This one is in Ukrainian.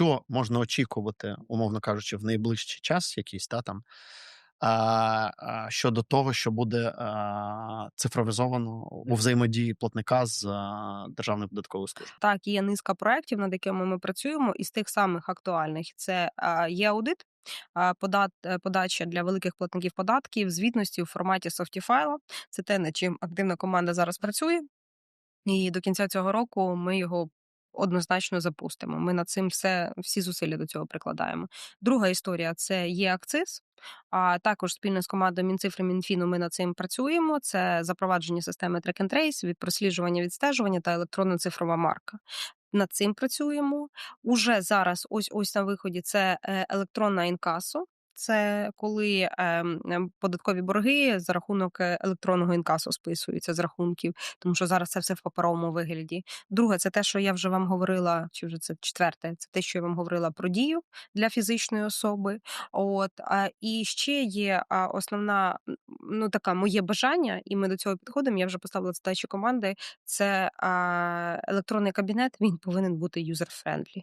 що можна очікувати, умовно кажучи, в найближчий час якийсь, та, там, а, а, щодо того, що буде, а, цифровізовано у взаємодії платника з, а, Державною податковою службою? Так, є низка проєктів, над якими ми працюємо. Із тих самих актуальних це, а, є-аудит, подат е, подача для великих платників податків, звітності у форматі софтіфайла. Це те, над чим активна команда зараз працює. І до кінця цього року ми його однозначно запустимо. Ми над цим все всі зусилля до цього прикладаємо. Друга історія це є акциз. А також спільно з командою Мінцифри Мінфіну ми над цим працюємо. Це запровадження системи Track and Trace, від просліджування, відстежування та електронна цифрова марка. Над цим працюємо. Уже зараз, ось ось на виході, це е, електронна інкасо. Це коли ем, ем, податкові борги за рахунок е, електронного інкасо списуються з рахунків, тому що зараз це все в паперовому вигляді. Друге, це те, що я вже вам говорила, чи вже це четверте, це те, що я вам говорила про дію для фізичної особи. От і ще є основна, ну така моє бажання, і ми до цього підходимо. Я вже поставила задачу команди. Це електронний кабінет. Він повинен бути юзер-френдлі.